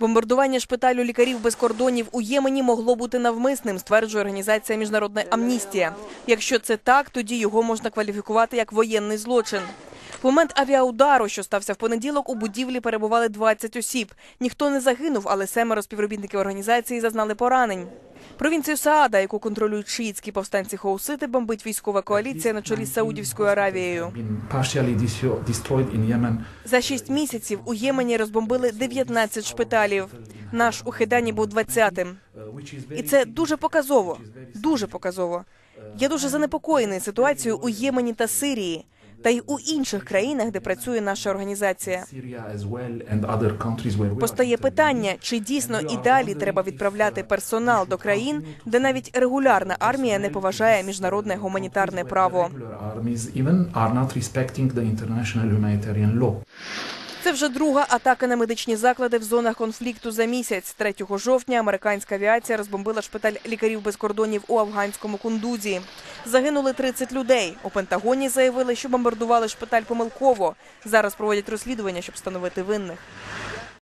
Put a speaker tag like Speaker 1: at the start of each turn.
Speaker 1: Бомбардування шпиталю лікарів без кордонів у Ємені могло бути навмисним, стверджує організація Міжнародна амністія. Якщо це так, тоді його можна кваліфікувати як воєнний злочин. В момент авіаудару, що стався в понеділок, у будівлі перебували 20 осіб. Ніхто не загинув, але семеро співробітників організації зазнали поранень. Провінцію Саада, яку контролюють шиїцькі повстанці Хоусити, бомбить військова коаліція на чолі з Саудівською Аравією. За шість місяців у Ємені розбомбили 19 шпиталів. Наш у Хидані був 20-тим.
Speaker 2: uh, which is
Speaker 1: І це дуже показово. Дуже показово. Я дуже занепокоєний ситуацією у Ємені та Сирії, та й у інших країнах, де працює наша організація. Постає питання, чи дійсно і далі треба відправляти персонал до країн, де навіть регулярна армія не поважає міжнародне гуманітарне право. Це вже друга атака на медичні заклади в зонах конфлікту за місяць. 3 жовтня американська авіація розбомбила шпиталь лікарів без кордонів у афганському Кундузі. Загинули 30 людей. У Пентагоні заявили, що бомбардували шпиталь помилково. Зараз проводять розслідування, щоб встановити винних.